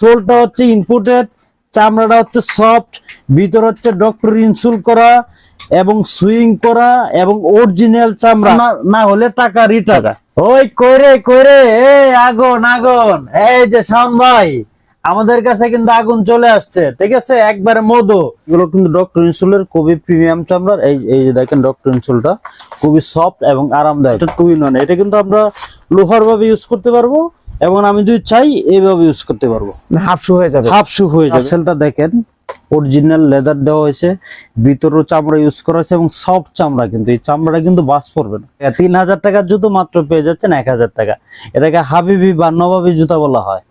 সোলটা হচ্ছে ইনপুটেড চামড়াটা হচ্ছে সফট ভিতর হচ্ছে ডক্টর ইনসুল করা এবং সুইং করা এবং অরিজিনাল চামড়া। না- হলে টাকা রিটার্ন ওই কইরে কইরে এই আগুন আগুন। এই যে শাওন ভাই আমাদের কাছে কিন্তু আগুন চলে আসছে ঠিক আছে? একবারে মধু। এগুলো কিন্তু ডক্টর ইনসুলের খুবই প্রিমিয়াম চামড়ার। এই এই যে দেখেন ডক্টর ইনসুলটা খুবই সফট এবং আরামদায়ক। এটা টু ইন ওয়ান এটা কিন্তু আমরা লোহার ভাবে ইউজ করতে পারব। এবং আমি যদি চাই এইভাবে ইউজ করতে পারব। হাফ শু হয়ে যাবে। হাফ শু হয়ে যাবে। সেলটা দেখেন অরিজিনাল লেদার দেওয়া হয়েছে ভিতরেও চামড়া ইউজ করা হয়েছে এবং সফট চামড়া কিন্তু এই চামড়াটা কিন্তু বাস পড়বে না। তিন হাজার টাকার জুতো মাত্র পেয়ে যাচ্ছেন এক হাজার টাকা। এটাকে হাবিবি বা নবাবি জুতা বলা হয়।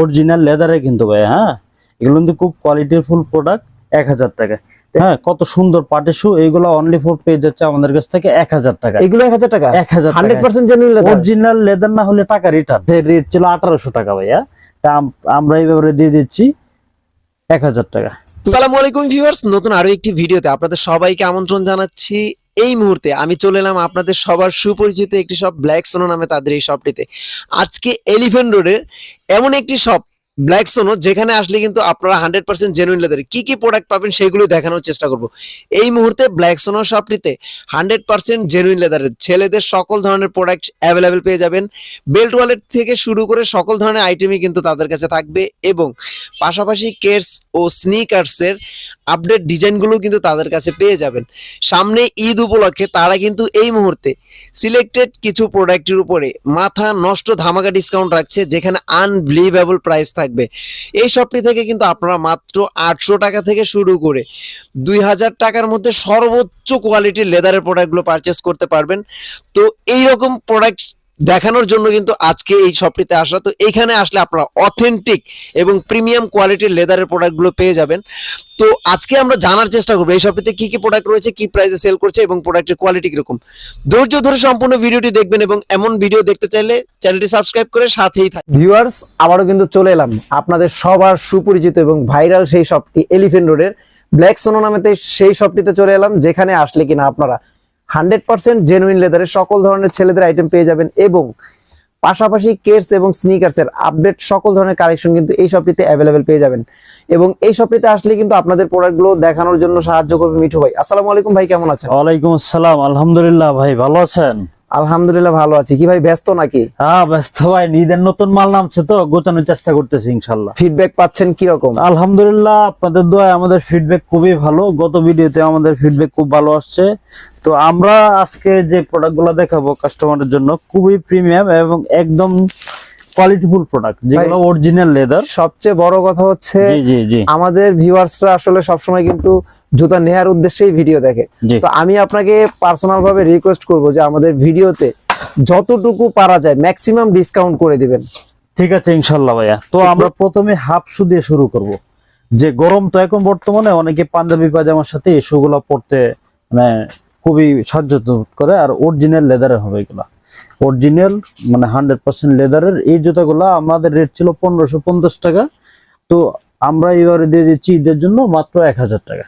অরিজিনাল লেদারে কিন্তু ভাই হ্যাঁ? এগুলো কিন্তু খুব কোয়ালিটির ফুল প্রোডাক্ট এক হাজার টাকা হ্যাঁ কত সুন্দর পাটি শু এইগুলো অনলি ফোর পেয়ে যাচ্ছে আমাদের কাছ থেকে এক হাজার টাকা। এগুলো এক হাজার টাকা? এক হাজার hundred percent genuine original leather না হলে টাকা রিটার্ন রেট ছিল আঠারোশো টাকা ভাইয়া। তা আমরা এই ব্যাপারে দিয়ে দিচ্ছি এক হাজার টাকা। সালামু আলাইকুম ভিউয়ার্স নতুন আরও একটি ভিডিওতে আপনাদের সবাইকে আমন্ত্রণ জানাচ্ছি। এই মুহূর্তে আমি চলে এলাম আপনাদের সবার সুপরিচিত একটি শপ ব্ল্যাক সোনো নামে তাদের এই শপটিতে আজকে এলিফেন্ট রোডের এমন একটি শপ ব্ল্যাক সোনো যেখানে আসলে কিন্তু আপনারা হান্ড্রেড পার্সেন্ট জেনুইন লেদার কি কি প্রোডাক্ট পাবেন সেগুলো দেখানোর চেষ্টা করব। এই মুহূর্তে ব্ল্যাক সোনো শপটিতে হান্ড্রেড পার্সেন্ট জেনুইন লেদারের ছেলেদের সকল ধরনের প্রোডাক্ট অ্যাভেলেবেল পেয়ে যাবেন। বেল্ট ওয়ালেট থেকে শুরু করে সকল ধরনের আইটেমই কিন্তু তাদের কাছে থাকবে এবং পাশাপাশি কেটস ও স্নিকার্সের আপডেট ডিজাইনগুলো কিন্তু তাদের কাছে পেয়ে যাবেন। সামনে ঈদ উপলক্ষে তারা কিন্তু এই মুহূর্তে সিলেক্টেড কিছু প্রোডাক্টের উপরে মাথা নষ্ট ধামাকা ডিসকাউন্ট রাখছে, যেখানে আনবিলিভেবল প্রাইস থাকবে। এই শপটি থেকে কিন্তু আপনারা মাত্র আটশো টাকা থেকে শুরু করে দুই হাজার টাকার মধ্যে সর্বোচ্চ কোয়ালিটির লেদারের প্রোডাক্টগুলো পারচেস করতে পারবেন। তো এই রকম প্রোডাক্ট দেখানোর জন্য কিন্তু আজকে এই শপটিতে আসা। তো এইখানে আসলে আপনারা অথেন্টিক এবং প্রিমিয়াম কোয়ালিটির লেদারের প্রোডাক্টগুলো পেয়ে যাবেন। তো আজকে আমরা জানার চেষ্টা করব, এই শপটিতে কি কি প্রোডাক্ট রয়েছে, কি প্রাইসে সেল করছে এবং প্রোডাক্টের কোয়ালিটি কীরকম। ধৈর্য ধরে সম্পূর্ণ ভিডিওটি দেখবেন এবং এমন ভিডিও দেখতে চাইলে চ্যানেলটি সাবস্ক্রাইব করে সাথেই থাকবেন ভিউয়ার্স আবারও কিন্তু চলে এলাম। আপনাদের সবার সুপরিচিত এবং ভাইরাল সেই শপটি এলিফেন্ট রোডের ব্ল্যাক সোনো নামেতে সেই শপটিতে চলে এলাম, যেখানে আসলে কিনা আপনারা হান্ড্রেড পার্সেন্ট জেনুইন লেদারের সকল ধরনের ছেলেদের আইটেম পেয়ে যাবেন এবং পাশাপাশি কেস এবং স্নিকার্স এর আপডেট সকল ধরনের কালেকশন কিন্তু এই শপটিতে অ্যাভেলেবেল পেয়ে যাবেন। এবং এই শপটিতে আসলে কিন্তু আপনাদের প্রোডাক্টগুলো দেখানোর জন্য সাহায্য করবে মিঠু ভাই। আসসালামু আলাইকুম ভাই, কেমন আছেন? ওয়ালাইকুম আসসালাম, আলহামদুলিল্লাহ ভাই, ভালো আছেন? আলহামদুলিল্লাহ ভালো আছি। কি ভাই ব্যস্ত নাকি? হ্যাঁ ব্যস্ত ভাই ঈদের নতুন মাল নামছে তো গোছানোর চেষ্টা করতেছি ইনশাল্লাহ। ফিডব্যাক পাচ্ছেন কি রকম আলহামদুলিল্লাহ আপনাদের দোয়ায় আমাদের ফিডব্যাক খুবই ভালো। গত ভিডিওতে আমাদের ফিডব্যাক খুব ভালো আসছে। তো আমরা আজকে যে প্রোডাক্টগুলো দেখাবো কাস্টমারের জন্য খুবই প্রিমিয়াম এবং একদম কোয়ালিটিফুল প্রোডাক্ট যেগুলো অরিজিনাল লেদার সবচেয়ে বড় কথা হচ্ছে আমাদের ভিউয়ার্সরা আসলে সবসময় কিন্তু জুতা নেয়ার উদ্দেশ্যেই ভিডিও দেখে। তো আমি আপনাকে পার্সোনাল ভাবে রিকোয়েস্ট করব যে আমাদের ভিডিওতে যতটুকু পারা যায় ম্যাক্সিমাম ডিসকাউন্ট করে দিবেন। ঠিক আছে ইনশাল্লাহ ভাইয়া। তো আমরা প্রথমে হাফ শু দিয়ে শুরু করব। যে গরম তো এখন বর্তমানে অনেকে পাঞ্জাবি পাজামার সাথে এই শুগুলো পড়তে মানে খুবই সাহায্য করে আর অরিজিনাল লেদারের হবে এগুলা। অরিজিনাল মানে হান্ড্রেড পার্সেন্ট লেদারের এই জুতাগুলো আমাদের রেট ছিল পনেরোশো পঞ্চাশ টাকা। তো আমরা এবারে দিয়ে দিচ্ছি ঈদের জন্য মাত্র এক হাজার টাকা।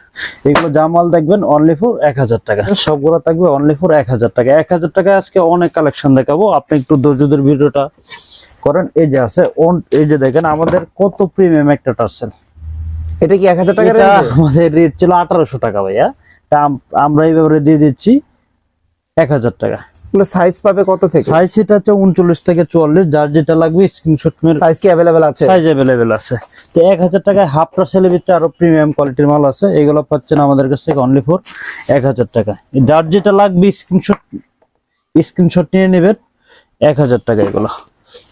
এগুলো জামাল দেখবেন অনলি ফর এক হাজার টাকা। সবগুলো থাকবে অনলি ফর এক হাজার টাকা। এক হাজার টাকা আজকে অনেক কালেকশন দেখাবো। আপনি একটু ধৈর্যদের ভিডিওটা করেন। এই যে আছে এই যে দেখেন আমাদের কত প্রিমিয়াম একটা টার্সেল। এটা কি এক হাজার টাকা আমাদের রেট ছিল আঠারোশো টাকা ভাইয়া। তা আম- আমরা এইভাবে দিয়ে দিচ্ছি এক হাজার টাকা। সাইজ পাবে কত থেকে? সাইজ এটা হচ্ছে উনচল্লিশ থেকে যার যেটা লাগবে স্ক্রিনশট মেরে সাইজ কি আছে? সাইজ আছে। তো এক হাজার টাকায় হাফ ভিতরে আরও প্রিমিয়াম কোয়ালিটির মাল আছে। এগুলো পাচ্ছেন আমাদের কাছ থেকে অনলি ফর এক হাজার টাকা। যার যেটা লাগবে স্ক্রিনশট স্ক্রিনশট নিয়ে নেবেন এক হাজার টাকা এগুলো।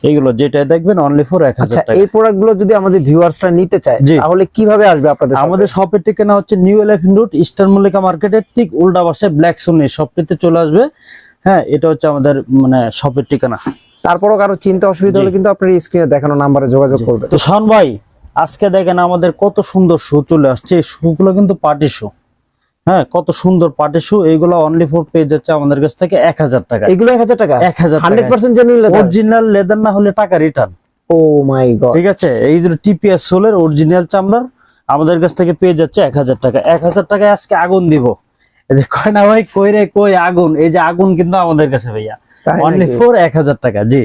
এইগুলো যেটা দেখবেন অনলি ফর আচ্ছা এই প্রোডাক্টগুলো যদি আমাদের ভিউয়ার্সরা নিতে চায়। তাহলে কীভাবে আসবে আপনাদের আমাদের শপের ঠিকানা হচ্ছে new elephant road eastern Mallika মার্কেটের ঠিক উল্টা পাশে ব্ল্যাক সোনি শপটিতে চলে আসবে। হ্যাঁ এটা হচ্ছে আমাদের মানে শপের ঠিকানা। তারপরও কারও চিন্তা অসুবিধা হলে কিন্তু আপনার স্ক্রিনে দেখানো নাম্বারে যোগাযোগ করবে। তো শান ভাই আজকে দেখেন আমাদের কত সুন্দর শু চলে আসছে। এই শুগুলো কিন্তু পার্টি শু হ্যাঁ কত সুন্দর পার্টি শু এইগুলো অনলি ফোর পেয়ে যাচ্ছে আমাদের কাছ থেকে এক হাজার টাকা। এগুলো এক হাজার টাকা? এক হাজার হান্ড্রেড পার্সেন্ট অরিজিনাল লেদার না হলে টাকা রিটার্ন ও মাই গড ঠিক আছে? এই যে টিপিএস সোলের অরিজিনাল চামড়ার আমাদের কাছ থেকে পেয়ে যাচ্ছে এক হাজার টাকা। এক হাজার টাকায় আজকে আগুন দিব। এই যে কয় না ভাই কই রে কই আগুন? এই যে আগুন কিন্তু আমাদের কাছে ভাইয়া। অনলি? ফোর এক হাজার টাকা জি।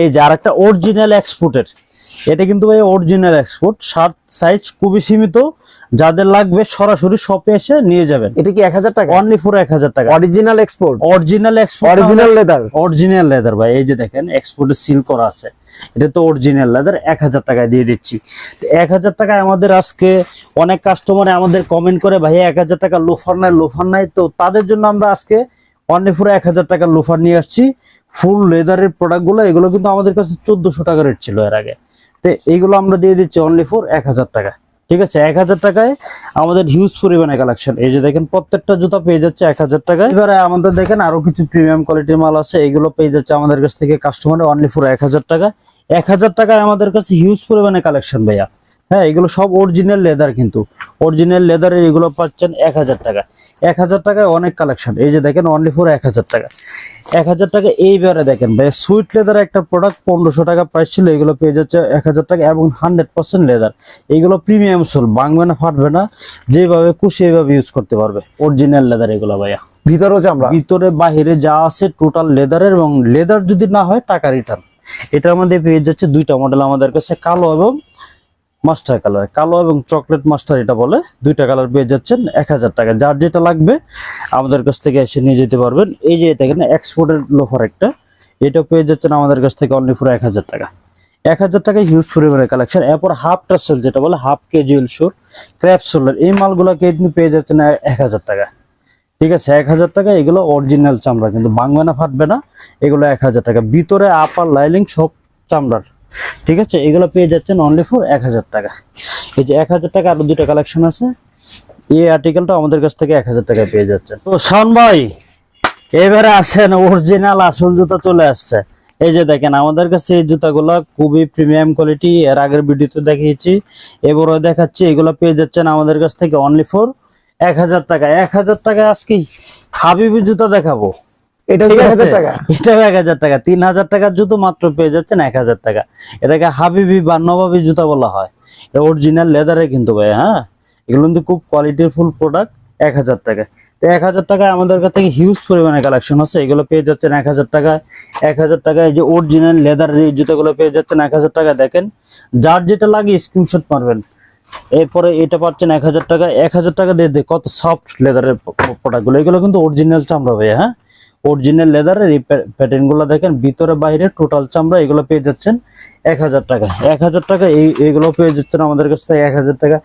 এই যে আর একটা অরিজিনাল এক্সপোর্টের এটা কিন্তু ভাই অরিজিনাল এক্সপোর্ট শার্ট সাইজ খুবই সীমিত। যাদের লাগবে সরাসরি শপে এসে নিয়ে যাবেন। এটা কি এক হাজার টাকা? অনলি ফর এক হাজার টাকা। Original export original export original leather original leather ভাই এই যে দেখেন এক্সপোর্টে সিল করা আছে। এটা তো অরিজিনাল লেদার এক হাজার টাকায় দিয়ে দিচ্ছি। তো এক হাজার টাকায় আমাদের আজকে অনেক কাস্টমার আমাদের কমেন্ট করে, ভাইয়া, এক হাজার টাকা লোফার নাই লোফার নাই। তো তাদের জন্য আমরা আজকে অনলি ফর এক হাজার টাকার লোফার নিয়ে আসছি। ফুল লেদারের প্রোডাক্টগুলো এগুলো কিন্তু আমাদের কাছে চোদ্দশো টাকা রেট ছিল এর আগে। তো এইগুলো আমরা দিয়ে দিচ্ছি অনলি ফোর এক হাজার টাকা ঠিক আছে, এক হাজার টাকায় আমাদের হিউজ পরিমাণে কালেকশন এই যে দেখেন, প্রত্যেকটা জুতা পেয়ে যাচ্ছে এক হাজার টাকায়। এবারে আমাদের দেখেন আরও কিছু প্রিমিয়াম কোয়ালিটির মাল আছে, এগুলো পেয়ে যাচ্ছে আমাদের কাছ থেকে কাস্টমার অনলি ফর এক হাজার টাকা এক হাজার টাকায় আমাদের কাছে হিউজ পরিমাণে কালেকশন ভাইয়া। হ্যাঁ এগুলো সব অরিজিনাল লেদার কিন্তু। অরিজিনাল লেদারের এগুলো পাচ্ছেন এক হাজার টাকা। এক হাজার টাকায় অনেক কালেকশন এই যে দেখেন অনলি ফোর এক হাজার টাকা। এক হাজার টাকা এইবারে দেখেন ভাই সুইট লেদার একটা প্রোডাক্ট পনেরোশো টাকা প্রাইস ছিল এগুলো পেয়ে যাচ্ছে এক হাজার টাকা এবং হান্ড্রেড পার্সেন্ট লেদার এইগুলো প্রিমিয়াম সোল ভাঙবে না ফাটবে না যেভাবে খুশি এইভাবে ইউজ করতে পারবে। অরিজিনাল লেদার এগুলো ভাইয়া। ভিতরেও চামড়া ভিতরে বাহিরে যা আছে টোটাল লেদারের এবং লেদার যদি না হয় টাকা রিটার্ন এটার মধ্যে পেয়ে যাচ্ছে দুইটা মডেল আমাদের কাছে কালো এবং মাস্টার কালার। কালো এবং চকলেট মাস্টার এটা বলে দুইটা কালার পেয়ে যাচ্ছেন, এক হাজার টাকা। যার যেটা লাগবে, আমাদের কাছ থেকে এসে নিয়ে যেতে পারবেন। এই যে এটা এখানে এক্সপোর্টের লোফার একটা এটা পেয়ে যাচ্ছেন আমাদের কাছ থেকে অনলি ফর এক হাজার টাকা। এক হাজার টাকা হিউজ পরিমাণের কালেকশন এরপর হাফ টাসেল যেটা বলে হাফ কেজুয়াল শোর ক্র্যাপ সোলার এই মালগুলোকে কিন্তু পেয়ে যাচ্ছেন এক হাজার টাকা। ঠিক আছে, এক হাজার টাকা, এগুলো অরিজিনাল চামড়া, কিন্তু ভাঙবে না ফাটবে না। এগুলো এক হাজার টাকা। ভিতরে আপার লাইলিং সব চামড়ার। ঠিক আছে? এগুলো পেয়ে যাচ্ছেন অনলি ফর এক হাজার টাকা। এই যে এক হাজার টাকা আরও দুটো কালেকশন আছে। এই আর্টিকেলটা আমাদের কাছ থেকে এক হাজার টাকা পেয়ে যাচ্ছেন। তো শাওন ভাই, এবারে আসেন অরিজিনাল আসল জুতো চলে আসছে। এই যে দেখেন, আমাদের কাছে এই জুতাগুলো খুবই প্রিমিয়াম কোয়ালিটি এর আগের ভিডিওতে দেখিয়েছি। এবারও দেখাচ্ছি, এগুলো পেয়ে যাচ্ছেন আমাদের কাছ থেকে অনলি ফর এক হাজার টাকা। এক হাজার টাকা আজকে হাবিবি জুতা দেখাবো। এটা এক হাজার টাকা এটাও এক হাজার টাকা তিন হাজার টাকার জুতো মাত্র পেয়ে যাচ্ছেন এক হাজার টাকা এটাকে হাবিবি বা নবাবি জুতো বলা হয় অরিজিনাল লেদারে কিন্তু ভাই হ্যাঁ এগুলো কিন্তু খুব কোয়ালিটির ফুল প্রোডাক্ট এক হাজার টাকা তো এক হাজার টাকায় আমাদের কাছ থেকে হিউজ পরিমাণে কালেকশন আছে এগুলো পেয়ে যাচ্ছেন এক হাজার টাকায় এক হাজার টাকায় এই যে অরিজিনাল লেদার এই জুতোগুলো পেয়ে যাচ্ছেন এক হাজার টাকা দেখেন যার যেটা লাগে স্ক্রিনশট মারবেন এরপরে এটা পাচ্ছেন এক হাজার টাকা এক হাজার টাকা দিয়ে কত সফট লেদারের প্রোডাক্টগুলো এগুলো কিন্তু অরিজিনাল চামড়া ভাই হ্যাঁ অরিজিনাল লেদারের এই প্যাটার্নগুলো দেখেন ভিতরে বাইরে টোটাল চামড়া এগুলো পেয়ে যাচ্ছেন এক হাজার টাকা। এক হাজার টাকা এই এগুলো পেয়ে যাচ্ছেন আমাদের কাছ থেকে এক হাজার টাকা।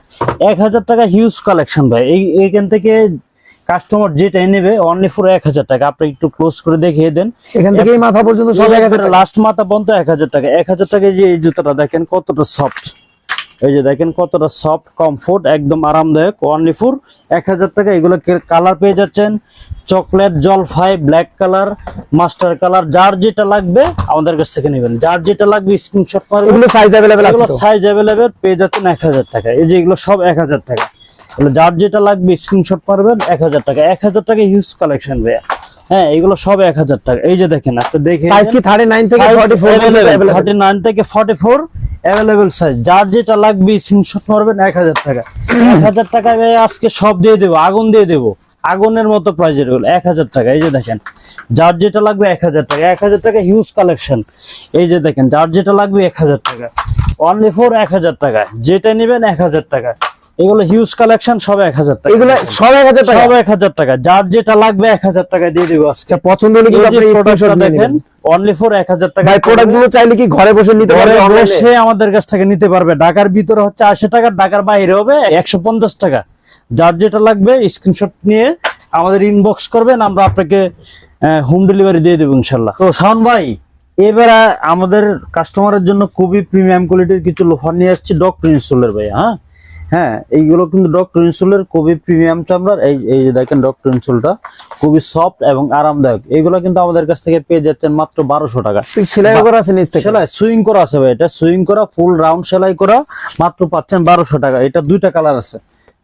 এক হাজার টাকা হিউজ কালেকশন ভাই। এই এইখান থেকে কাস্টমার যেটাই নেবে অনলি ফর এক হাজার টাকা। আপনি একটু ক্লোজ করে দেখিয়ে দেন। এখান থেকে মাথা পর্যন্ত সব এক হাজার টাকা। লাস্ট মাথা পর্যন্ত এক হাজার টাকা। এক হাজার টাকায় যে এই জুতোটা দেখেন কতটা সফট এই যে দেখেন কতটা সফট কমফোর্ট একদম আরামদায়ক অনলি ফর এক হাজার টাকা এগুলো কালার পেয়ে যাচ্ছেন। চকলেট জলফাই ব্ল্যাক কালার মাস্টার কালার যার যেটা লাগবে আমাদের কাছ থেকে নেবেন। যার যেটা লাগবে স্ক্রিনশট মারবেন। এগুলো সাইজ অ্যাভেলেবেল আছে সাইজ পেয়ে যাচ্ছেন এক হাজার টাকা। এই যে এগুলো সব এক হাজার টাকা। এগুলো যার যেটা লাগবে স্ক্রিনশট মারবেন এক হাজার টাকা। এক হাজার টাকা হিউজ কালেকশন ভাইয়া। হ্যাঁ এগুলো সব এক হাজার টাকা। এই যে দেখেন আপনি দেখে সাইজ কি 39 থেকে 44 থার্টি নাইন থেকে ফর্টি ফোর অ্যাভেলেবেল সাইজ যার যেটা লাগবে স্ক্রিনশট মারবেন এক হাজার টাকা এক হাজার টাকায় ভাই আজকে সব দিয়ে দেবো আগুন দিয়ে দেবো আগুনের মতো প্রাইজেরগুলো এক হাজার টাকা এই যে দেখেন যার যেটা লাগবে এক হাজার টাকা এক হাজার টাকা হিউজ কালেকশন এই যে দেখেন যার যেটা লাগবে এক হাজার টাকা অনলি ফোর এক হাজার টাকা যেটা নেবেন এক হাজার টাকা এগুলো হিউজ কালেকশন সব এক হাজার টাকা এগুলো সব এক হাজার টাকা সব এক হাজার টাকা যার যেটা লাগবে এক হাজার টাকা দিয়ে দেবো আচ্ছা পছন্দ দেখেন অনলি ফর এক হাজার টাকা ভাই প্রোডাক্টগুলো চাইলে কি ঘরে বসে নিতে পারবে? বসে আমাদের কাছ থেকে নিতে পারবে। ঢাকার ভিতরে হচ্ছে আশি টাকা ঢাকার বাইরে হবে একশো পঞ্চাশ টাকা। যার যেটা লাগবে স্ক্রিনশট নিয়ে আমাদের ইনবক্স করবেন আমরা আপনাকে হোম ডেলিভারি দিয়ে দেবো ইনশাল্লাহ। তো শাওন ভাই এবারে আমাদের কাস্টমারের জন্য খুবই প্রিমিয়াম কোয়ালিটির কিছু লোফার নিয়ে আসছি ডক্টর ইনসুলের ভাই হ্যাঁ? হ্যাঁ এইগুলো কিন্তু ডক্টর ইনসুলের খুবই প্রিমিয়াম চামড়ার এই এই যে দেখেন ডক্টর ইনসুলটা খুবই সফট এবং আরামদায়ক। এইগুলো কিন্তু আমাদের কাছ থেকে পেয়ে যাচ্ছেন মাত্র বারোশো টাকা। সেলাই করা আছে সেলাই সুইং করা আছে ভাই এটা। সুইং করা ফুল রাউন্ড সেলাই করা মাত্র পাচ্ছেন বারোশো টাকা। এটা দুইটা কালার আছে।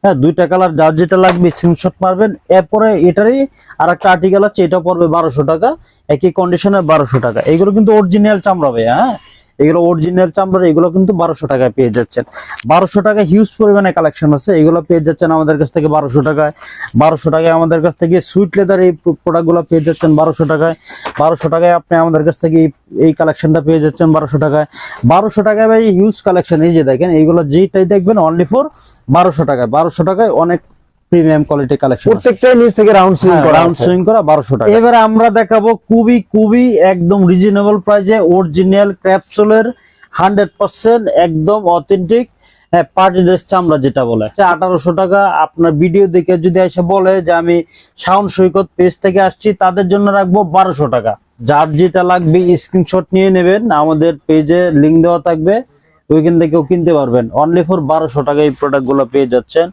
হ্যাঁ দুইটা কালার যার যেটা লাগবে স্ক্রিনশট মারবেন। এরপরে এটারই আর একটা আর্টিকেল আছে এটা পড়বে বারোশো টাকা। একই কন্ডিশনে বারোশো টাকা। এগুলো কিন্তু অরিজিনাল চামড়া ভাই হ্যাঁ? এগুলো অরিজিনাল চামড়ার, এগুলো কিন্তু বারোশো টাকায় পেয়ে যাচ্ছেন। বারোশো টাকায় হিউজ পরিমাণে কালেকশন আছে। এগুলো পেয়ে যাচ্ছেন আমাদের কাছ থেকে বারোশো টাকায়। বারোশো টাকায় আমাদের কাছ থেকে সুইট লেদার এই প্রোডাক্টগুলো পেয়ে যাচ্ছেন বারোশো টাকায়। বারোশো টাকায় আপনি আমাদের কাছ থেকে এই- এই কালেকশনটা পেয়ে যাচ্ছেন বারোশো টাকায়। বারোশো টাকায় ভাই হিউজ কালেকশন এই যে দেখেন, এইগুলো যেটাই দেখবেন অনলি ফর বারোশো টাকায়। বারোশো টাকায় অনেক প্রিমিয়াম কোয়ালিটি কালেকশন প্রত্যেকটাই নিচ থেকে রাউন্ড সুইং করা রাউন্ড সুইং করা বারোশো টাকা। এবারে আমরা দেখাবো খুবই খুবই একদম রিজনেবল প্রাইসে অরিজিনাল ক্যাপসুলের হান্ড্রেড পার্সেন্ট একদম অথেন্টিক পার্টি ড্রেস চামড়া যেটা বলে। আঠারোশো টাকা আপনার ভিডিও দেখে যদি এসে বলে যে আমি সাউন্ড সৈকত পেজ থেকে আসছি তাদের জন্য রাখব বারোশো টাকা। যার যেটা লাগবে স্ক্রিনশট নিয়ে নেবেন আমাদের পেজে লিঙ্ক দেওয়া থাকবে। ওইখান থেকেও কিনতে পারবেন। অনলি ফর বারোশো টাকা এই প্রোডাক্টগুলো পেয়ে যাচ্ছেন।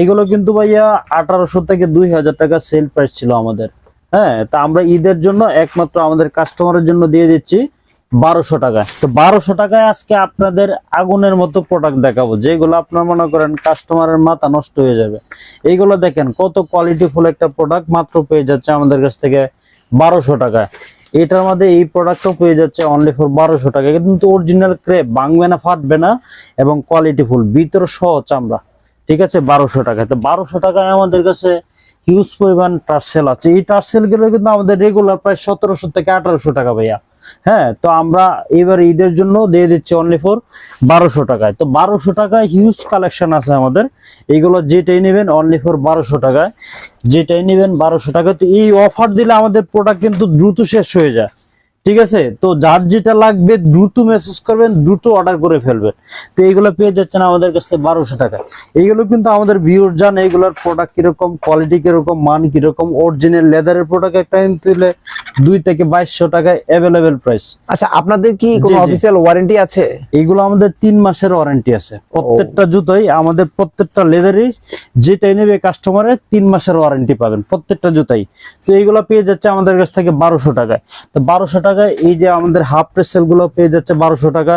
এগুলো কিন্তু ভাইয়া আঠারোশো থেকে দুই হাজার টাকা সেল প্রাইস ছিল আমাদের। হ্যাঁ তা আমরা ঈদের জন্য একমাত্র আমাদের কাস্টমারের জন্য দিয়ে দিচ্ছি বারোশো টাকায়। তো বারোশো টাকায় আজকে আপনাদের আগুনের মতো প্রোডাক্ট দেখাবো, যেগুলো আপনার মনে করেন কাস্টমারের মাথা নষ্ট হয়ে যাবে। এইগুলো দেখেন, কত কোয়ালিটি ফুল একটা প্রোডাক্ট মাত্র পেয়ে যাচ্ছে আমাদের কাছ থেকে বারোশো টাকায়। এটার মধ্যে এই প্রোডাক্টটা পেয়ে যাচ্ছে অনলি ফর বারোশো টাকা। কিন্তু অরিজিনাল ক্রেপ ভাঙবে না, ফাটবে না এবং কোয়ালিটি ফুল ভিতর সহ চামড়া। ঠিক আছে? বারোশো টাকা তো বারোশো টাকায় আমাদের কাছে হিউজ পরিমাণ টার্সেল আছে। এই টার্সেলগুলো কিন্তু আমাদের রেগুলার প্রায় সতেরোশো থেকে আঠারোশো টাকা ভাইয়া। হ্যাঁ তো আমরা এবার ঈদের জন্য দিয়ে দিচ্ছি অনলি ফর বারোশো টাকায়। তো বারোশো টাকায় হিউজ কালেকশন আছে আমাদের। এইগুলো যেটাই নেবেন অনলি ফর বারোশো টাকায়। যেটাই নেবেন বারোশো টাকা তো এই অফার দিলে আমাদের প্রোডাক্ট কিন্তু দ্রুত শেষ হয়ে যায়। ঠিক আছে? তো যার যেটা লাগবে দ্রুত মেসেজ করবেন দ্রুত অর্ডার করে ফেলবেন। তো এইগুলো পেয়ে যাচ্ছেন আমাদের কাছ বারোশো টাকা। এইগুলো কিন্তু আমাদের ভিউর জান এইগুলোর প্রোডাক্ট কীরকম কোয়ালিটি কীরকম মান কীরকম অরিজিনাল লেদারের প্রোডাক্ট একটা হলে দুই থেকে বাইশশো টাকায় অ্যাভেলেবেল প্রাইস আচ্ছা আপনাদের কি কোনো। অফিসিয়াল ওয়ারেন্টি আছে? এইগুলো আমাদের তিন মাসের ওয়ারেন্টি আছে। প্রত্যেকটা জুতোই আমাদের প্রত্যেকটা লেদারই যেটাই নেবে কাস্টমারের তিন মাসের ওয়ারেন্টি পাবেন প্রত্যেকটা জুতাই। তো এইগুলো পেয়ে যাচ্ছে আমাদের কাছ থেকে বারোশো টাকায়। তো বারোশো টাকায়, এই যে আমাদের হাফ প্রেসেলগুলো পেয়ে যাচ্ছে বারোশো টাকা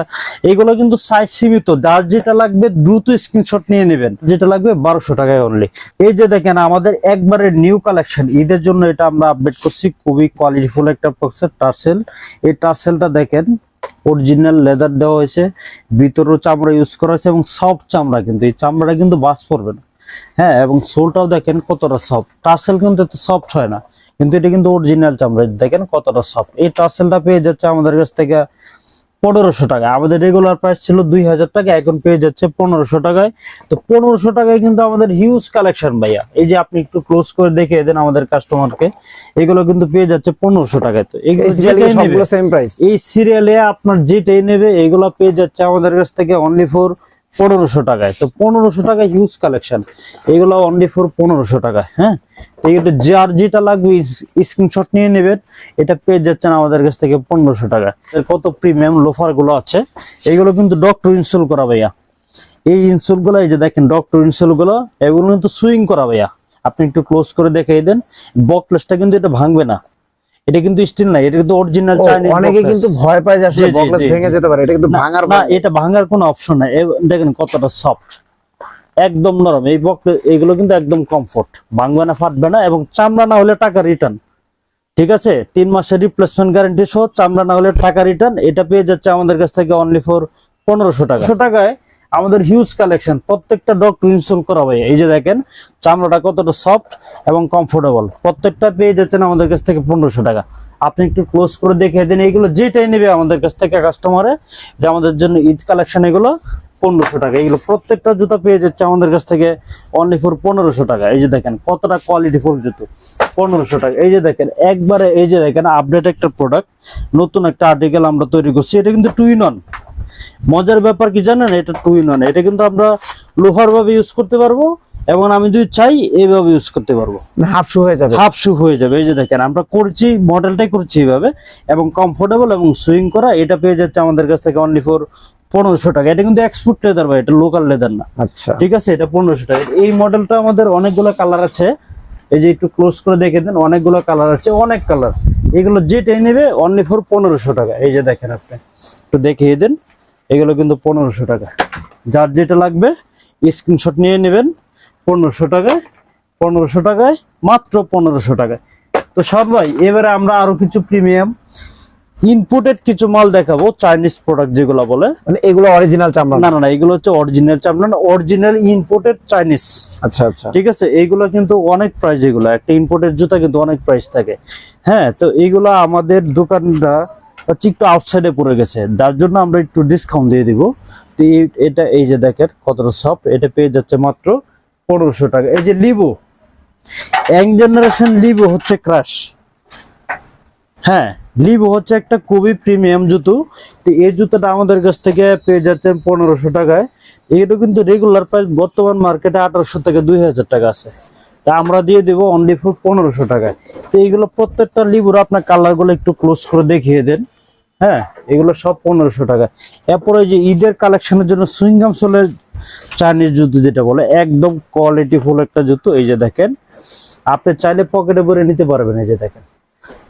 এইগুলো কিন্তু সাইজ সীমিত। যার যেটা লাগবে দ্রুত স্ক্রিনশট নিয়ে নেবেন। যেটা লাগবে বারোশো টাকায় অনলি এই যে দেখেন, আমাদের একবারে নিউ কালেকশন ঈদের জন্য এটা আমরা আপডেট করছি। খুবই কোয়ালিটিফুল একটা টার্সেল এই টার্সেলটা দেখেন অরিজিনাল লেদার দেওয়া হয়েছে। ভিতরেও চামড়া ইউজ করা হয়েছে এবং সফট চামড়া কিন্তু। এই চামড়াটা কিন্তু বাস পড়বে না। হ্যাঁ এবং সোলটাও দেখেন কতটা সফট টার্সেল কিন্তু এত সফট হয় না। কিন্তু এটা কিন্তু অরিজিনাল চামড়া দেখেন কতটা সফট এই টার্সেলটা পেয়ে যাচ্ছে আমাদের কাছ থেকে পনেরোশো টাকা আমাদের রেগুলার প্রাইস ছিল দুই হাজার টাকা এখন পেয়ে যাচ্ছে পনেরোশো টাকায়। তো পনেরোশো টাকায় কিন্তু আমাদের হিউজ কালেকশন ভাইয়া। এই যে আপনি একটু ক্লোজ করে দেখে দেন আমাদের কাস্টমারকে এগুলো কিন্তু পেয়ে যাচ্ছে পনেরোশো টাকায়। তো এই সিরিয়ালে আপনার যেটাই নেবে এগুলো পেয়ে যাচ্ছে আমাদের কাছ থেকে অনলি ফর পনেরোশো টাকায়। তো পনেরোশো টাকায় হিউজ কালেকশন এগুলো অনলি ফর পনেরোশো টাকায় হ্যাঁ? তো এগুলো যার যেটা লাগবে স্ক্রিনশট নিয়ে নেবেন। এটা পেয়ে যাচ্ছেন আমাদের কাছ থেকে পনেরোশো টাকা। কত প্রিমিয়াম লোফারগুলো আছে। এগুলো কিন্তু ডক্টর ইনস্টল করা ভাইয়া। এই ইনসোলগুলো, এই যে দেখেন ডক্টর ইনসোলগুলো, এগুলো কিন্তু সুইং করা ভাইয়া। আপনি একটু ক্লোজ করে দেখাই দেন। বকলেসটা কিন্তু এটা ভাঙবে না। এটা কিন্তু স্টিল না এটা কিন্তু অরিজিনাল চাইনিজ অনেকে কিন্তু ভয় পায় যে আসলে বকলেস ভেঙে যেতে পারে এটা কিন্তু ভাঙার না এটা ভাঙার কোনো অপশন নাই। দেখেন কতটা সফট একদম নরম। এই বক্স এগুলো কিন্তু একদম কমফোর্ট ভাঙবে না ফাটবে না এবং চামড়া না হলে টাকা রিটার্ন ঠিক আছে? তিন মাসের রিপ্লেসমেন্ট গ্যারান্টি সহ চামড়া না হলে টাকা রিটার্ন এটা পেয়ে যাচ্ছে আমাদের কাছ থেকে অনলি ফর পনেরোশো টাকা। টাকায় আমাদের হিউজ কালেকশন প্রত্যেকটা ডক্টর ইনস্টল করা হয় এই যে দেখেন, চামড়াটা কতটা সফট এবং কমফোর্টেবল প্রত্যেকটা পেয়ে যাচ্ছেন আমাদের কাছ থেকে পনেরোশো টাকা। আপনি একটু ক্লোজ করে দেখে দিন, এইগুলো যেটাই নেবে আমাদের কাছ থেকে কাস্টমারে যে আমাদের জন্য ঈদ কালেকশন এগুলো পনেরোশো টাকা। এগুলো প্রত্যেকটা জুতা পেয়ে যাচ্ছে আমাদের কাছ থেকে অনলি ফোর পনেরোশো টাকা। এই যে দেখেন, কতটা কোয়ালিটি ফুল জুতো। পনেরোশো টাকা। এই যে দেখেন, একবারে এই যে দেখেন আপডেট একটা প্রোডাক্ট নতুন একটা আর্টিকেল আমরা তৈরি করছি। এটা কিন্তু টুইন অন মজার ব্যাপার কি জানেন? এটা টুইন অন এটা কিন্তু আমরা লোহার ভাবে ইউজ করতে পারব এবং আমি যদি চাই এইভাবে ইউজ করতে পারব। হাফ শু হয়ে যাবে। হাফ শু হয়ে যাবে। এই যে দেখেন আমরা করছি মডেলটাই করছি এইভাবে এবং কমফোর্টেবল এবং সুইং করা এটা পেয়ে যাচ্ছে আমাদের কাছ থেকে অনলি ফর পনেরোশো টাকা। এটা কিন্তু এক্সপোর্ট লেদার ভাই এটা লোকাল লেদার না। আচ্ছা। ঠিক আছে? এটা পনেরোশো টাকা। এই মডেলটা আমাদের অনেকগুলো কালার আছে। এই যে একটু ক্লোজ করে দেখে দেন অনেকগুলো কালার আছে অনেক কালার এগুলো যেটাই নেবে অনলি ফর পনেরোশো টাকা। এই যে দেখেন আপনি একটু দেখিয়ে দেন। এগুলো কিন্তু পনেরোশো টাকা। যার যেটা লাগবে স্ক্রিনশট নিয়ে নেবেন পনেরোশো টাকায় পনেরোশো টাকায় মাত্র পনেরোশো টাকায়। তো সব ভাই এবারে আমরা আরও কিছু প্রিমিয়াম ইনপুটেড কিছু মাল দেখাবো চাইনিজ প্রোডাক্ট যেগুলো বলে। মানে এগুলো অরিজিনাল চামড়া না? না না এগুলো হচ্ছে অরিজিনাল চামড়া না অরিজিনাল ইনপোর্টেড চাইনিজ আচ্ছা আচ্ছা। ঠিক আছে? এইগুলো কিন্তু অনেক প্রাইস এগুলো একটা ইম্পোর্টেড জুতা কিন্তু অনেক প্রাইস থাকে। হ্যাঁ তো এইগুলো আমাদের দোকানটা হচ্ছে একটু আউটসাইডে পড়ে গেছে। যার জন্য আমরা একটু ডিসকাউন্ট দিয়ে দিব। তো এটা, এই যে দেখেন কতটা সফট এটা পেয়ে যাচ্ছে মাত্র পনেরোশো টাকা। এই যে লিবো ইয়াং জেনারেশন লিবো হচ্ছে ক্রাশ হ্যাঁ লিবো হচ্ছে একটা খুবই প্রিমিয়াম জুতো। তো এই জুতোটা আমাদের কাছ থেকে পেয়ে যাচ্ছেন পনেরোশো টাকায়। এটা কিন্তু রেগুলার প্রাইস বর্তমান মার্কেটে আঠারোশো থেকে দুই হাজার টাকা আছে। তা আমরা দিয়ে দেবো অনলি ফর পনেরোশো টাকায়। তো এইগুলো প্রত্যেকটা লিবুর আপনার কালারগুলো একটু ক্লোজ করে দেখিয়ে দেন। হ্যাঁ এগুলো সব পনেরোশো টাকা। এরপরে যে ঈদের কালেকশনের জন্য সুইংগাম সোলের চাইনিজ জুতো যেটা বলে, একদম কোয়ালিটি ফুল একটা জুতো। এই যে দেখেন, আপনি চাইলে পকেটে ভরে নিতে পারবেন, এই যে দেখেন।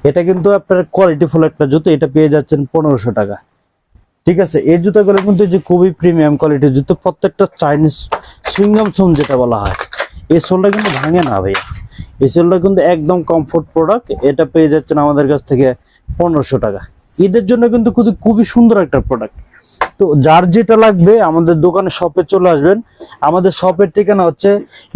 এটা কিন্তু আপনার কোয়ালিটি ফুল একটা জুতো, এটা পেয়ে যাচ্ছেন পনেরোশো টাকা। ঠিক আছে, এই জুতোগুলো কিন্তু যে খুবই প্রিমিয়াম কোয়ালিটির জুতো, প্রত্যেকটা চাইনিজ সুইংগাম সোম যেটা বলা হয়। এই সোলটা কিন্তু ভাঙে না ভাইয়া। এই সোলটা কিন্তু একদম কমফোর্ট প্রোডাক্ট এটা পেয়ে যাচ্ছেন আমাদের কাছ থেকে পনেরোশো টাকা। ঈদের জন্য কিন্তু খুবই খুবই সুন্দর একটা প্রোডাক্ট তো যার যেটা লাগবে আমাদের দোকানে শপে চলে আসবেন। আমাদের শপের ঠিকানা হচ্ছে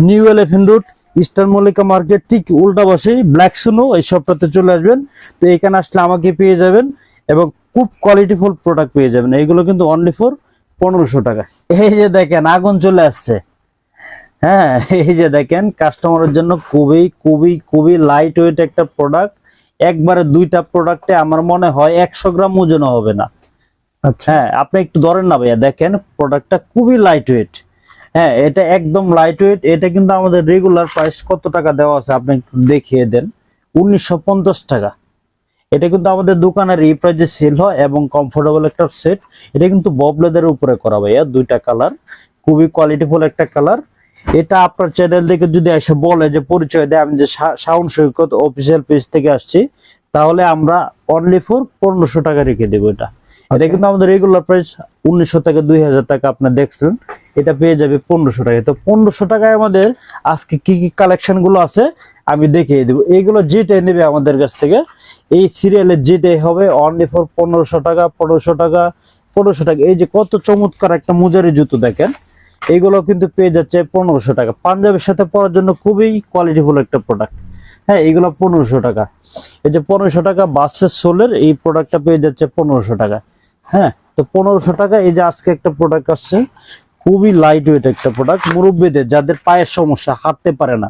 new elephant road eastern Mallika market ঠিক উল্টা বসেই ব্ল্যাক সুনো এই শপটাতে চলে আসবেন। তো এখানে আসলে আমাকে পেয়ে যাবেন এবং খুব কোয়ালিটিফুল প্রোডাক্ট পেয়ে যাবেন। এইগুলো কিন্তু অনলি ফর পনেরোশো টাকা। এই যে দেখেন, আগুন চলে আসছে। হ্যাঁ এই যে দেখেন কাস্টমারের জন্য খুবই খুবই খুবই লাইট ওয়েট একটা প্রোডাক্ট একবারে দুইটা প্রোডাক্টে আমার মনে হয় একশো গ্রাম ওজন হবে না। আচ্ছা। হ্যাঁ আপনি একটু ধরেন না ভাইয়া দেখেন প্রোডাক্টটা খুবই লাইট ওয়েট হ্যাঁ এটা একদম লাইট ওয়েট এটা কিন্তু আমাদের রেগুলার প্রাইস কত টাকা দেওয়া আছে আপনি একটু দেখিয়ে দেন। উনিশশো পঞ্চাশ টাকা। এটা কিন্তু আমাদের দোকানের এই প্রাইজে সেল হয় এবং কমফোর্টেবল একটা সেট এটা কিন্তু ববলেদের উপরে করা ভাইয়া দুইটা কালার খুবই কোয়ালিটিফুল একটা কালার এটা আপনার চ্যানেল থেকে যদি এসে বলে যে পরিচয় দেয় আমি যে সাউন্ড সৈকত অফিসিয়াল পেজ থেকে আসছি তাহলে আমরা অনলি ফর পনেরোশো টাকা রেখে দেবো এটা। এটা কিন্তু আমাদের রেগুলার প্রাইস উনিশশো থেকে দুই হাজার টাকা আপনার দেখছেন। এটা পেয়ে যাবে পনেরোশো টাকায় তো পনেরোশো টাকায় আমাদের আজকে কি কি কালেকশনগুলো আছে আমি দেখিয়ে দেবো। এইগুলো যেটাই নেবে আমাদের কাছ থেকে এই সিরিয়ালের যেটাই হবে অনলি ফর পনেরোশো টাকা পনেরোশো টাকা পনেরোশো টাকা। এই যে কত চমৎকার একটা মুজারি জুতো দেখেন। এইগুলো কিন্তু পেয়ে যাচ্ছে পনেরোশো টাকা। পাঞ্জাবের সাথে পরার জন্য খুবই কোয়ালিটিফুল একটা প্রোডাক্ট হ্যাঁ এইগুলো পনেরোশো টাকা। এই যে পনেরোশো টাকা বাসের সোলের, এই প্রোডাক্টটা পেয়ে যাচ্ছে পনেরোশো টাকা। হ্যাঁ তো পনেরোশো টাকা এই যে আজকে একটা প্রোডাক্ট আসছে, খুবই লাইট ওয়েট একটা প্রোডাক্ট মুরব্বীদের, যাদের পায়ের সমস্যা, হাঁটতে পারে না।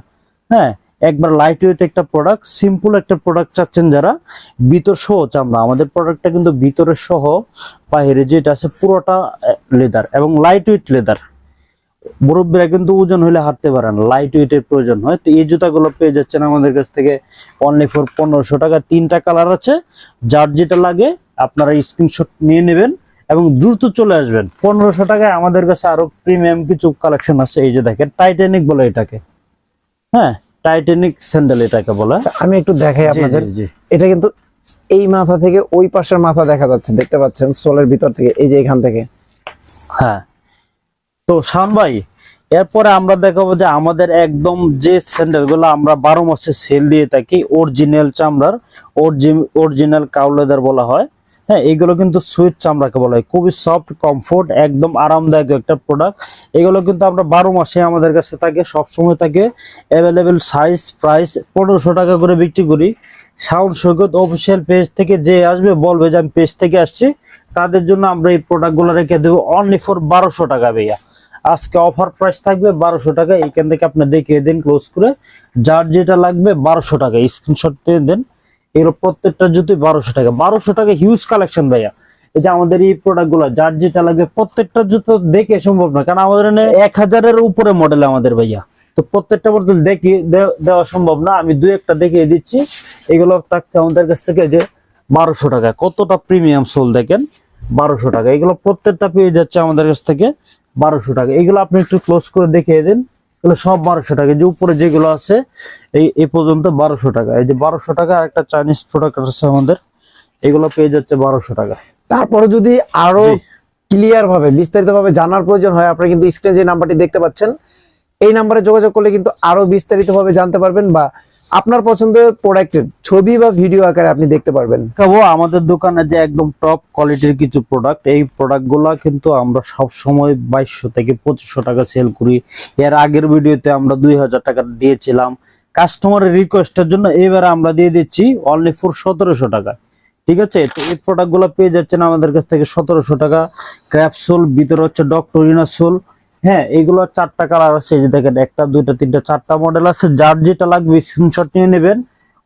হ্যাঁ একবার লাইট ওয়েট একটা প্রোডাক্ট সিম্পল একটা প্রোডাক্ট চাচ্ছেন যারা, ভিতর সহ চামড়া। আমাদের প্রোডাক্টটা কিন্তু ভিতরের সহ বাইরে যেটা আছে পুরোটা লেদার এবং লাইট ওয়েট লেদার মুরব্বীরা কিন্তু ওজন হলে হাঁটতে পারেন লাইট ওয়েটের প্রয়োজন হয়। তো এই জুতাগুলো পেয়ে যাচ্ছেন আমাদের কাছ থেকে অনলি ফর পনেরোশো টাকা। তিনটা কালার আছে যার যেটা লাগে আপনারা স্ক্রিনশট নিয়ে নেবেন এবং দ্রুত চলে আসবেন। পনেরোশো টাকায় আমাদের কাছে আরও প্রিমিয়াম কিছু কালেকশন আছে এই যে দেখেন টাইটানিক বলে এটাকে। হ্যাঁ টাইটানিক স্যান্ডেল এটাকে বলে। আমি একটু দেখাই আপনাদের। এটা কিন্তু এই মাথা থেকে ওই পাশের মাথা দেখা যাচ্ছে দেখতে পাচ্ছেন সোলের ভিতর থেকে এই যে এখান থেকে। হ্যাঁ। তো শান ভাই, এরপরে আমরা দেখাবো যে আমাদের একদম যে স্যান্ডেলগুলো আমরা বারো মাসে সেল দিয়ে থাকি অরিজিনাল চামড়ার অরিজিনাল কাউলেদার বলা হয়। হ্যাঁ এগুলো কিন্তু সুইট চামড়াকে বলা হয়। খুবই সফট কমফোর্ট একদম আরামদায়ক একটা প্রোডাক্ট এগুলো কিন্তু আমরা বারো মাসে আমাদের কাছে থাকে, সবসময় থাকে। অ্যাভেলেবেল সাইজ প্রাইস পনেরোশো টাকা করে বিক্রি করি। সাউন্ড সৈকত অফিসিয়াল পেজ থেকে যে আসবে, বলবে যে আমি পেজ থেকে আসছি। তাদের জন্য আমরা এই প্রোডাক্টগুলো রেখে দেবো অনলি ফর বারোশো টাকা ভাইয়া। আজকে অফার প্রাইস থাকবে বারোশো টাকা। এইখান থেকে আপনি দেখিয়ে দিন ক্লোজ করে। যার যেটা লাগবে বারোশো টাকা। স্ক্রিনশট দিয়ে দেন। এগুলো প্রত্যেকটা জুতোই বারোশো টাকা। বারোশো টাকা হিউজ কালেকশন ভাইয়া। এই যে আমাদের এই প্রোডাক্টগুলো, যার যেটা লাগবে প্রত্যেকটা জুতো দেখে সম্ভব না। কারণ আমাদের এক হাজারের উপরে মডেল আমাদের ভাইয়া। তো প্রত্যেকটা মডেল দেখি দে- দেওয়া সম্ভব না। আমি দুই একটা দেখিয়ে দিচ্ছি। এগুলো থাকছে আমাদের কাছ থেকে যে বারোশো টাকা। কতটা প্রিমিয়াম সোল দেখেন? বারোশো টাকা। এগুলো প্রত্যেকটা পেয়ে যাচ্ছে আমাদের কাছ থেকে। বারোশো টাকা। এগুলো আপনি একটু ক্লোজ করে দেখিয়ে দিন। এগুলো সব বারোশো টাকা। যে উপরে যেগুলো আছে এই এই পর্যন্ত বারোশো টাকা। এই যে বারোশো টাকা আর একটা চাইনিজ প্রোডাক্ট আছে আমাদের এগুলো পেয়ে যাচ্ছে বারোশো টাকা। তারপরে যদি আরও ক্লিয়ার ভাবে বিস্তারিত ভাবে জানার প্রয়োজন হয় আপনারা কিন্তু স্ক্রিনে যে নাম্বারটি দেখতে পাচ্ছেন এই নাম্বারে যোগাযোগ করলে কিন্তু আরও বিস্তারিত ভাবে জানতে পারবেন বা আপনার পছন্দের প্রোডাক্টের ছবি বা ভিডিও আকারে আপনি দেখতে পারবেন। আমাদের দোকানে যে একদম টপ কোয়ালিটির কিছু প্রোডাক্ট এই প্রোডাক্টগুলা কিন্তু আমরা সব সময় বাইশশো থেকে পঁচিশশো টাকা সেল করি। এর আগের ভিডিওতে আমরা দুই হাজার টাকা দিয়েছিলাম। কাস্টমারের রিকোয়েস্টের জন্য এবারে আমরা দিয়ে দিচ্ছি অনলি ফর সতেরোশো টাকা। ঠিক আছে? তো এই প্রোডাক্টগুলো পেয়ে যাচ্ছেন আমাদের কাছ থেকে সতেরোশো টাকা। ক্র্যাপসুল ভিতরে হচ্ছে ডক্টরিনাসুল হ্যাঁ এগুলো চারটা কালার আছে যে দেখেন একটা দুইটা তিনটা চারটা মডেল আছে। যার যেটা লাগবে স্ক্রিনশট নিয়ে নেবেন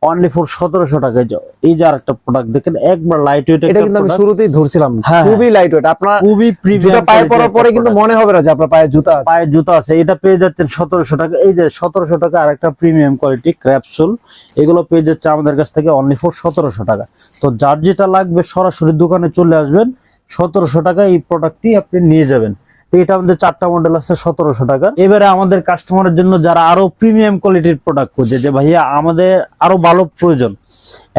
অনলি ফর সতেরোশো টাকায় যাও এই যে আরেকটা প্রোডাক্ট দেখেন একবার লাইট ওয়েট এটা কিন্তু আমি শুরুতেই ধরছিলাম হ্যাঁ, খুবই লাইট ওয়েট আপনার খুবই জুতা প্রিমিয়াম পায়ে পরার পরে কিন্তু মনে হবে না যে আপনার পায়ে জুতা আছে। পায়ের জুতো আছে এটা পেয়ে যাচ্ছেন সতেরোশো টাকা। এই যে সতেরোশো টাকা আর একটা প্রিমিয়াম কোয়ালিটি ক্র্যাপসুল এগুলো পেয়ে যাচ্ছে আমাদের কাছ থেকে অনলি ফর সতেরোশো টাকা। তো যার যেটা লাগবে সরাসরি দোকানে চলে আসবেন। সতেরোশো টাকা এই প্রোডাক্টটি আপনি নিয়ে যাবেন। এটা আমাদের চারটা মডেল আছে সতেরোশো টাকা এবারে আমাদের কাস্টমারের জন্য যারা আরও প্রিমিয়াম কোয়ালিটির প্রোডাক্ট খুঁজে যে ভাইয়া আমাদের আরও ভালো প্রয়োজন।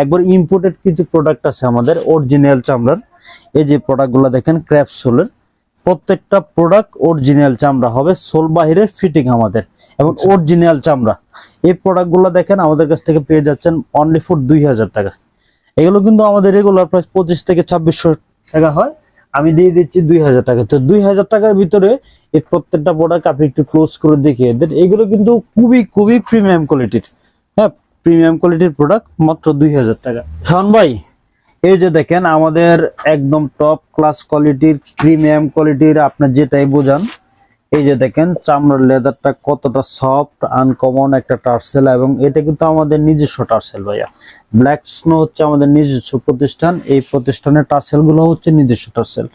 একবার ইম্পোর্টেড কিছু প্রোডাক্ট আছে আমাদের অরিজিনাল চামড়ার। এই যে প্রোডাক্টগুলো দেখেন ক্র্যাপসুলের প্রত্যেকটা প্রোডাক্ট অরিজিনাল চামড়া হবে সোল বাহিরের ফিটিং আমাদের এবং অরিজিনাল চামড়া। এই প্রোডাক্টগুলো দেখেন আমাদের কাছ থেকে পেয়ে যাচ্ছেন অনলি ফর দুই হাজার টাকা। এগুলো কিন্তু আমাদের রেগুলার প্রাইস পঁচিশ থেকে ছাব্বিশশো টাকা হয়। আমি দিয়ে দিচ্ছি দুই হাজার টাকা। তো দুই হাজার টাকার ভিতরে এর প্রত্যেকটা প্রোডাক্ট আপনি একটু ক্লোজ করে দেখিয়ে দেন। এগুলো কিন্তু খুবই খুবই প্রিমিয়াম কোয়ালিটির হ্যাঁ প্রিমিয়াম কোয়ালিটির প্রোডাক্ট মাত্র দুই হাজার টাকা। শোন ভাই, এই যে দেখেন, আমাদের একদম টপ ক্লাস কোয়ালিটির প্রিমিয়াম কোয়ালিটির আপনার যেটাই বোঝান এই যে দেখেন, চামড়ার লেদারটা কতটা সফট আনকমন একটা টার্সেল এবং এটা কিন্তু আমাদের নিজস্ব টার্সেল ভাইয়া। ব্ল্যাক স্নো হচ্ছে আমাদের নিজস্ব প্রতিষ্ঠান, এই প্রতিষ্ঠানের টার্সেলগুলো হচ্ছে নিজস্ব টার্সেল।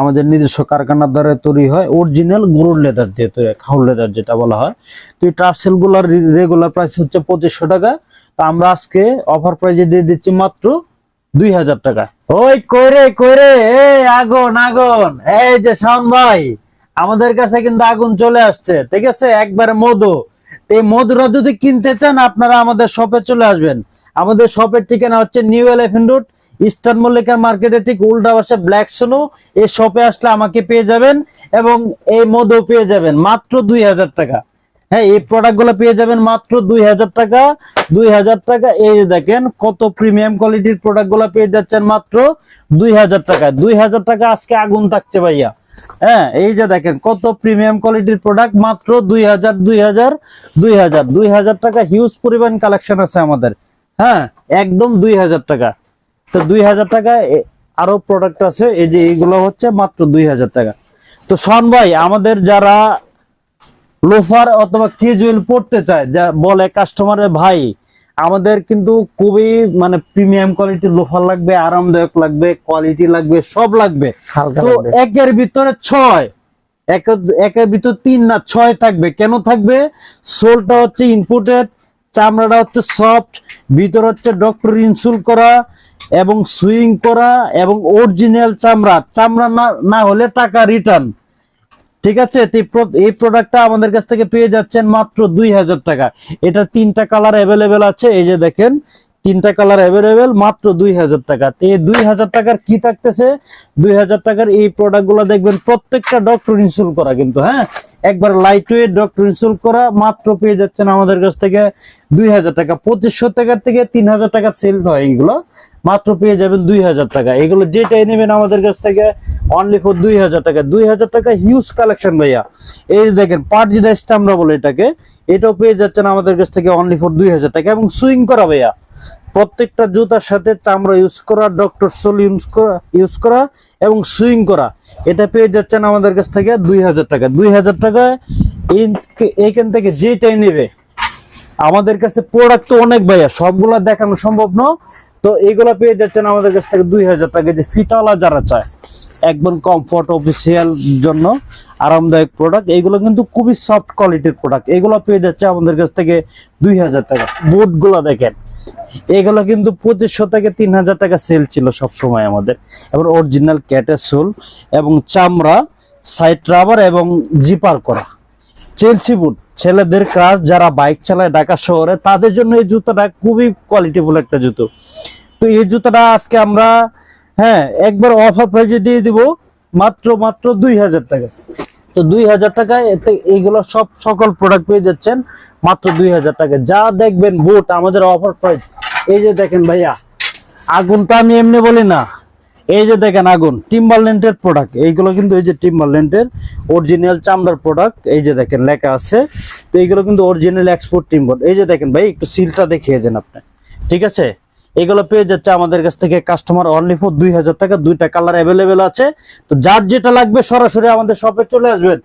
আমাদের নিজস্ব কারখানার দ্বারা তৈরি হয় অরিজিনাল গরুর লেদার দিয়ে তৈরি হয় খাউল লেদার যেটা বলা হয়। তো এই টার্সেলগুলোর রেগুলার প্রাইস হচ্ছে পঁচিশশো টাকা। তো আমরা আজকে অফার প্রাইজে দিয়ে দিচ্ছি মাত্র দুই হাজার টাকা। ওই কইরে এই আগুন আগুন। এই যে শাওন ভাই আমাদের কাছে কিন্তু আগুন চলে আসছে, ঠিক আছে? একবারে মধু। এই মধুরা যদি কিনতে চান, আপনারা আমাদের শপে চলে আসবেন। আমাদের শপের ঠিকানা হচ্ছে new elephant road eastern Mallika মার্কেটে ঠিক উল্টা পাশে ব্ল্যাক সোনো এই শপে আসলে আমাকে পেয়ে যাবেন এবং এই মধু পেয়ে যাবেন মাত্র দুই হাজার টাকা। হ্যাঁ এই প্রোডাক্টগুলো পেয়ে যাবেন মাত্র দুই হাজার টাকা। দুই হাজার টাকা, এই দেখেন, কত প্রিমিয়াম কোয়ালিটির প্রোডাক্টগুলো পেয়ে যাচ্ছেন মাত্র দুই হাজার টাকা দুই হাজার টাকা আজকে আগুন থাকছে ভাইয়া। হ্যাঁ এই যে দেখেন, কত প্রিমিয়াম কোয়ালিটির প্রোডাক্ট মাত্র দুই হাজার দুই হাজার দুই হাজার। দুই হাজার টাকা হিউজ পরিমাণ কালেকশন আছে আমাদের। হ্যাঁ একদম দুই হাজার টাকা। তো দুই হাজার টাকা আরও প্রোডাক্ট আছে, এই যে এইগুলো হচ্ছে মাত্র দুই হাজার টাকা। তো শোন ভাই, আমাদের যারা লোফার অথবা কেজুয়াল পড়তে চায়, যা বলে কাস্টমারের ভাই আমাদের কিন্তু খুবই মানে প্রিমিয়াম কোয়ালিটির লোফার লাগবে আরামদায়ক লাগবে কোয়ালিটি লাগবে সব লাগবে। তো একের ভিতরে ছয় এক- একের ভিতর তিন না ছয় থাকবে। কেন থাকবে? সোলটা হচ্ছে ইনপুটেড চামড়াটা হচ্ছে সফট ভিতর হচ্ছে ডক্টর ইনসুল করা এবং সুইং করা এবং অরিজিনাল চামড়া। চামড়া না না হলে টাকা রিটার্ন ঠিক আছে? এই প্রোডাক্টটা আমাদের কাছ থেকে পেয়ে যাচ্ছেন মাত্র দুই হাজার টাকা। এটা তিনটা কালার অ্যাভেলেবেল আছে, এই যে দেখেন তিনটা কালার অ্যাভেলেবেল মাত্র দুই হাজার টাকা। এই দুই হাজার টাকার কি থাকতেছে? দুই হাজার টাকার এই প্রোডাক্টগুলো দেখবেন প্রত্যেকটা ডক্টর ইনস্টল করা কিন্তু হ্যাঁ? একবার লাইট ওয়েট ডক্টর ইনস্টল করা, মাত্র পেয়ে যাচ্ছেন আমাদের কাছ থেকে দুই হাজার টাকা। পঁচিশশো টাকার থেকে তিন হাজার টাকা সেল হয় এইগুলো মাত্র পেয়ে যাবেন দুই হাজার টাকা। এগুলো যেটাই নেবেন আমাদের কাছ থেকে অনলি ফর দুই হাজার টাকা। দুই হাজার টাকা হিউজ কালেকশন ভাইয়া। এই যে দেখেন পার্ট যেটা আমরা বলে এটাকে, এটাও পেয়ে যাচ্ছেন আমাদের কাছ থেকে অনলি ফর দুই হাজার টাকা। এবং সুইং করা ভাইয়া। প্রত্যেকটা জুতার সাথে চামড়া ইউজ করা ডক্টর সোল ইউজ করা ইউজ করা এবং সুইং করা। এটা পেয়ে যাচ্ছেন আমাদের কাছ থেকে দুই হাজার টাকা। দুই হাজার টাকায় এই- এইখান থেকে যেটাই নেবে, আমাদের কাছে প্রোডাক্ট তো অনেক ভাইয়া, সবগুলা দেখানো সম্ভব না। তো এইগুলা পেয়ে যাচ্ছেন আমাদের কাছ থেকে দুই হাজার টাকা। যে ফিতাওয়ালা যারা চায়, একদম কমফর্ট অফিসিয়াল জন্য আরামদায়ক প্রোডাক্ট এগুলো কিন্তু খুবই সফট কোয়ালিটির প্রোডাক্ট এগুলো পেয়ে যাচ্ছে আমাদের কাছ থেকে দুই হাজার টাকা। বুটগুলো দেখেন। এগুলো কিন্তু পঁচিশশো থেকে তিন হাজার টাকা সেল ছিল সব সময় আমাদের। এবং অরিজিনাল ক্যাটের সোল এবং চামড়া সাইড রাবার এবং জিপার করা। চেলসি বুট ছেলেদের কাজ যারা বাইক চালায় ঢাকা শহরে, তাদের জন্য এই জুতোটা খুবই কোয়ালিটিফুল একটা জুতো। তো এই জুতোটা আজকে আমরা হ্যাঁ একবার অফার প্রাইজে দিয়ে দিব মাত্র মাত্র দুই হাজার টাকা। তো দুই হাজার টাকায় এতে এইগুলো সব সকল প্রোডাক্ট পেয়ে যাচ্ছেন মাত্র দুই হাজার টাকা। যা দেখবেন বুট আমাদের অফার প্রাইস এই যে দেখেন ভাইয়া আগুনটা আমি এমনি বলি না। এই যে দেখেন আগুন টিম্বারল্যান্ডের প্রোডাক্ট এইগুলো কিন্তু এই যে টিম্বারল্যান্ডের অরিজিনাল চামড়ার প্রোডাক্ট এই যে দেখেন লেখা আছে। তো এইগুলো কিন্তু অরিজিনাল এক্সপোর্ট টিম্বার এই যে দেখেন ভাই, একটু সিলটা দেখিয়ে দেন আপনি। ঠিক আছে? এগুলো পেয়ে যাচ্ছে আমাদের কাছ থেকে কাস্টমার অনলি ফর দুই হাজার টাকা। দুইটা কালার অ্যাভেলেবেল আছে। তো যার যেটা লাগবে সরাসরি আমাদের শপে চলে আসবেন।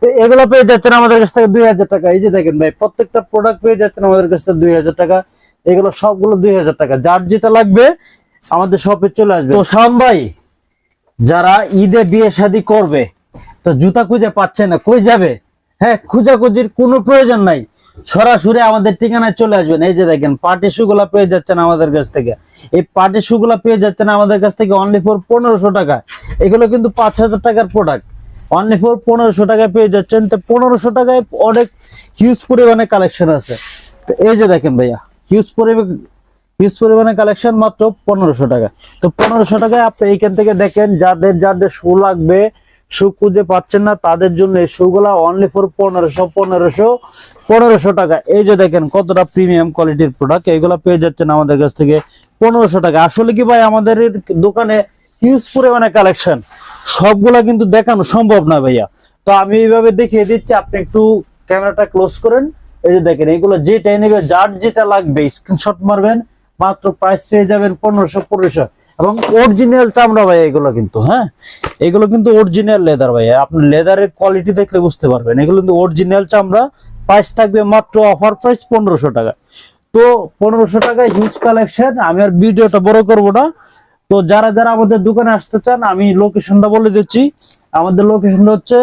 তো এগুলো পেয়ে যাচ্ছেন আমাদের কাছ থেকে দুই হাজার টাকা। এই যে দেখেন ভাই, প্রত্যেকটা প্রোডাক্ট পেয়ে যাচ্ছেন আমাদের কাছ থেকে দুই হাজার টাকা। এগুলো সবগুলো দুই হাজার টাকা। যার যেটা লাগবে, আমাদের শপে চলে আসবে। তো শাম ভাই, যারা ঈদে বিয়ে শাদী করবে, তো জুতা খুঁজে পাচ্ছে না, কই যাবে? হ্যাঁ খুঁজাখুঁজির কোনো প্রয়োজন নাই। সরাসরি আমাদের ঠিকানায় চলে আসবেন। এই যে দেখেন, পার্টি গুলা পেয়ে যাচ্ছেন আমাদের কাছ থেকে। এই পার্টি গুলা পেয়ে যাচ্ছেন আমাদের কাছ থেকে অনলি ফর পনেরোশো টাকা। এগুলো কিন্তু পাঁচ হাজার টাকার প্রোডাক্ট অনলি ফর পনেরোশো টাকায় পেয়ে যাচ্ছেন। তো পনেরোশো টাকায় অনেক হিউজ পরিমাণে কালেকশন আছে। তো এই যে দেখেন ভাইয়া হিউজ হিউজ পরিমাণে কালেকশন মাত্র পনেরোশো টাকা। তো পনেরোশো টাকায় আপনি এইখান থেকে দেখেন, যাদের যাদের শু লাগবে শু খুঁজে পাচ্ছেন না, তাদের জন্য এই শুগুলা অনলি ফর পনেরোশো পনেরোশো পনেরোশো টাকা। এই যে দেখেন, কতটা প্রিমিয়াম কোয়ালিটির প্রোডাক্ট এইগুলা পেয়ে যাচ্ছেন আমাদের কাছ থেকে পনেরোশো টাকা। আসলে কি ভাই, আমাদের দোকানে হিউজ পরিমাণে কালেকশন সবগুলা কিন্তু দেখানো সম্ভব না ভাইয়া। তো আমি এইভাবে দেখিয়ে দিচ্ছি, আপনি একটু ক্যামেরাটা ক্লোজ করেন। এই যে দেখেন, এগুলো যেটাই নেবে, যার যেটা লাগবে স্ক্রিনশট মারবেন, মাত্র প্রাইস পেয়ে যাবেন পনেরোশো পনেরোশো এবং অরিজিনাল চামড়া ভাই, এগুলো কিন্তু হ্যাঁ? এগুলো কিন্তু অরিজিনাল লেদার ভাই, আপনি লেদারের কোয়ালিটি দেখলে বুঝতে পারবেন। এগুলো কিন্তু অরিজিনাল চামড়া প্রাইস থাকবে মাত্র অফার প্রাইস পনেরোশো টাকা। তো পনেরোশো টাকায় হিউজ কালেকশন আমি আর ভিডিওটা বড় করব না। তো যারা যারা আমাদের দোকানে আসতে চান, আমি লোকেশনটা বলে দিচ্ছি। আমাদের লোকেশনটা হচ্ছে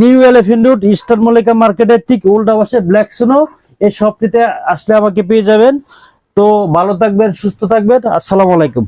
new elephant road eastern Mallika মার্কেটের ঠিক উল্টা পাশে ব্ল্যাক সোনো এই শপটিতে আসলে আমাকে পেয়ে যাবেন। তো ভালো থাকবেন, সুস্থ থাকবেন। আসসালামু আলাইকুম।